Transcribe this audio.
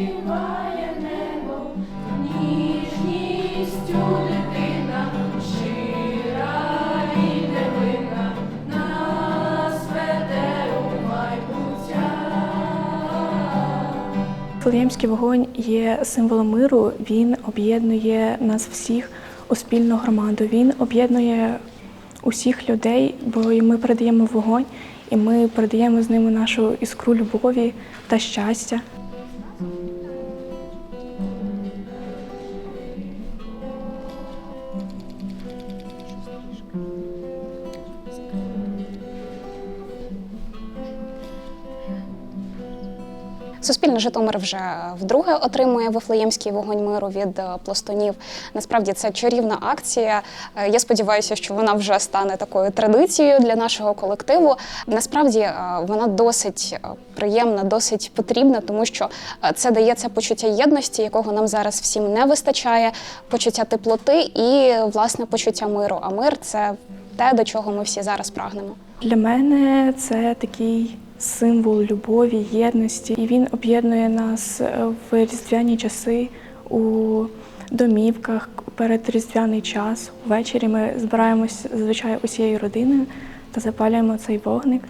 обіймає небо, ніжністю дитина, щира і невинна, нас у майбуття. Флеємський вогонь є символом миру, він об'єднує нас всіх у спільну громаду. Він об'єднує усіх людей, бо ми передаємо вогонь. І ми передаємо з ними нашу іскру любові та щастя. Mm-hmm. Суспільне Житомир вже вдруге отримує Вифлеємський вогонь миру від е, пластунів. Насправді це чарівна акція. Е, Я сподіваюся, що вона вже стане такою традицією для нашого колективу. Насправді е, вона досить приємна, досить потрібна, тому що це дає це почуття єдності, якого нам зараз всім не вистачає, почуття теплоти і власне почуття миру. А мир це те, до чого ми всі зараз прагнемо. Для мене це такий символ любові, єдності, і він об'єднує нас е, в різдвяні часи у домівках перед різдвяний час. Ввечері ми збираємось зазвичай усією родиною та запалюємо цей вогник.